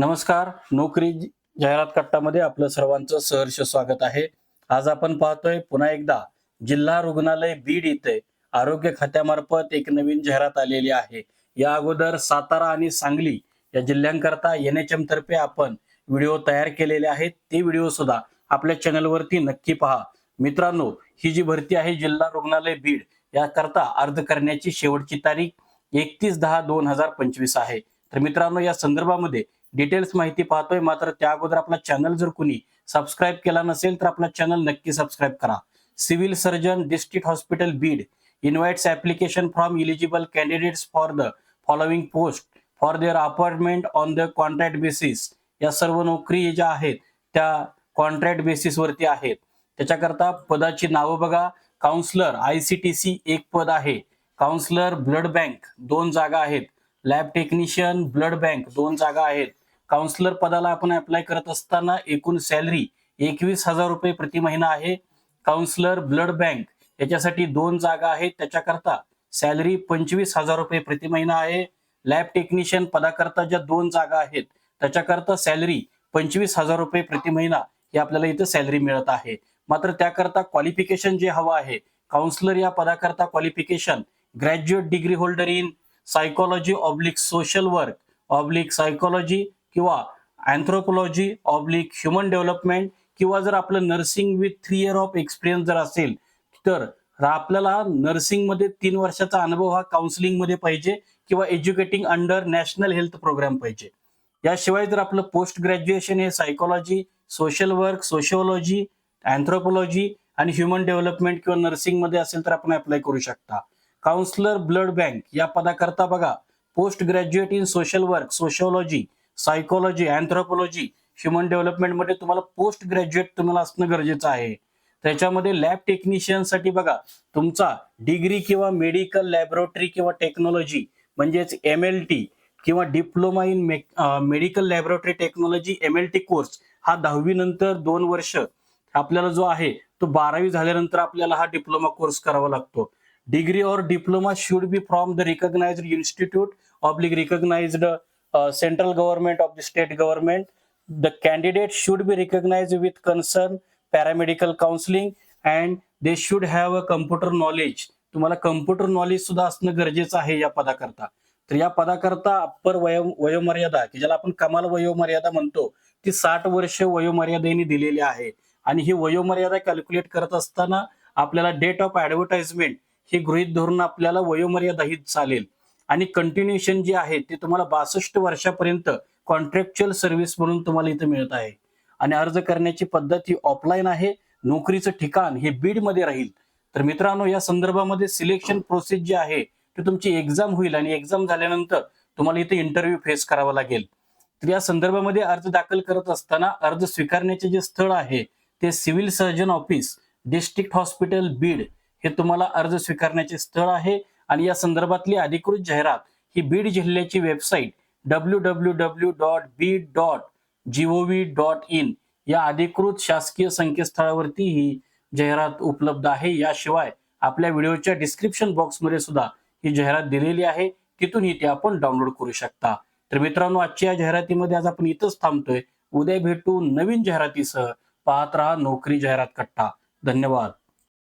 नमस्कार. नोकरी जाहिरात कट्टामध्ये आपलं सर्वांचं सहर्ष स्वागत आहे. आज आपण पाहतोय पुन्हा एकदा जिल्हा रुग्णालय बीड इथे आरोग्य खात्यामार्फत एक नवीन जाहिरात आलेली आहे. या अगोदर सातारा आणि सांगली या जिल्ह्यांकरता एन तर्फे आपण व्हिडिओ तयार केलेले आहेत. ते व्हिडिओ सुद्धा आपल्या चॅनलवरती नक्की पहा. मित्रांनो ही जी भरती आहे जिल्हा रुग्णालय बीड याकरता अर्ज करण्याची शेवटची तारीख एकतीस दहा दोन हजार पंचवीस आहे. तर मित्रांनो या संदर्भामध्ये डिटेल्स माहिती पाहतोय. मात्र त्या अगोदर आपला चॅनल जर कुणी सबस्क्राईब केला नसेल तर आपला चॅनल नक्की सबस्क्राईब करा. Civil surgeon district hospital Beed. Invites application from eligible candidates for the following post for their appointment on the contract basis या सर्व नोकरी ज्या आहेत त्या कॉन्ट्रॅक्ट बेसिसवरती आहेत. त्याच्याकरता पदाची नावं बघा. Counsellor I C T C एक पद आहे. काउन्सलर ब्लड बँक दोन जागा आहेत. लॅब टेक्निशियन ब्लड बँक दोन जागा आहेत. काउन्सलर पदाला आपण अप्लाय करत असताना एकूण सॅलरी एकवीस हजार रुपये प्रति महिना आहे. काउन्सलर ब्लड बँक याच्यासाठी दोन जागा आहेत. त्याच्याकरता सॅलरी पंचवीस हजार रुपये प्रति महिना आहे. लॅब टेक्निशियन पदाकरता ज्या दोन जागा आहेत त्याच्याकरता सॅलरी पंचवीस हजार रुपये प्रति महिना ही आपल्याला इथं सॅलरी मिळत आहे. मात्र त्याकरता क्वालिफिकेशन जे हवं आहे काउन्सलर या पदाकरता qualification graduate degree holder in psychology oblique social work oblique psychology किंवा अँथ्रोपोलॉजी ऑब्लिक ह्युमन डेव्हलपमेंट किंवा जर आपलं nursing with three year of experience जर असेल तर आपल्याला नर्सिंगमध्ये तीन वर्षाचा अनुभव हा काउन्सिलिंगमध्ये पाहिजे किंवा educating under national health programme पाहिजे. याशिवाय जर आपलं पोस्ट ग्रॅज्युएशन हे psychology social work sociology anthropology आणि ह्युमन डेव्हलपमेंट किंवा नर्सिंगमध्ये असेल तर आपण अप्लाय करू शकता. काउन्सलर ब्लड बँक या पदाकरता बघा. Post graduate in social work sociology psychology anthropology human डेव्हलपमेंटमध्ये तुम्हाला पोस्ट ग्रॅज्युएट तुम्हाला असणं गरजेचं आहे. त्याच्यामध्ये लॅब टेक्निशियनसाठी बघा तुमचा डिग्री किंवा मेडिकल लॅबोरेटरी किंवा टेक्नॉलॉजी म्हणजेच एम एल टी किंवा diploma in medical laboratory technology M L T course हा दहावी नंतर दोन वर्ष आपल्याला जो आहे तो बारावी झाल्यानंतर आपल्याला हा डिप्लोमा कोर्स करावा लागतो. डिग्री और diploma should be from the recognised institute oblique recognised central government of the state government the candidate should be recognise with concern paramedical counselling and they should have a computer knowledge तुम्हाला computer knowledge सुद्धा असणं गरजेचं आहे या पदाकरता. तर या पदाकरता upper वयो वयोमर्यादा की ज्याला आपण कमाल वयोमर्यादा म्हणतो ती साठ वर्ष वयोमर्यादेने दिलेली आहे. आणि ही वयोमर्यादा कॅल्क्युलेट करत असताना आपल्याला डेट ऑफ ऍडव्हर्टाइजमेंट हे गृहित धरून आपल्याला वयोमर्यादा ही चालेल. आणि कंटिन्युएशन जे आहे ते तुम्हाला बासष्ट वर्षापर्यंत कॉन्ट्रॅक्च्युअल सर्व्हिस म्हणून तुम्हाला इथं मिळत आहे. आणि अर्ज करण्याची पद्धत ही ऑफलाईन आहे नोकरीचं ठिकाण हे बीडमध्ये राहील. तर मित्रांनो या संदर्भामध्ये सिलेक्शन प्रोसेस जी आहे ती तुमची एक्झाम होईल आणि एक्झाम झाल्यानंतर तुम्हाला इथे इंटरव्ह्यू फेस करावा लागेल. तर या संदर्भामध्ये अर्ज दाखल करत असताना अर्ज स्वीकारण्याचे जे स्थळ आहे ते civil surgeon office district hospital Beed हे तुम्हाला अर्ज स्वीकारण्याचे स्थळ आहे. आणि या संदर्भातली अधिकृत जाहिरात ही बीड जिल्ह्याची website W W W dot Beed dot GOV dot in या अधिकृत शासकीय संकेतस्थळावरती ही जाहिरात उपलब्ध आहे. याशिवाय आपल्या व्हिडिओच्या डिस्क्रिप्शन बॉक्समध्ये सुद्धा ही जाहिरात दिलेली आहे. तिथूनही ती आपण डाउनलोड करू शकता. तर मित्रांनो आजच्या या जाहिरातीमध्ये आज आपण इथंच थांबतोय. उद्या भेटू नवीन जाहिरातीसह. पाहत राहा नोकरी जाहिरात कट्टा. धन्यवाद.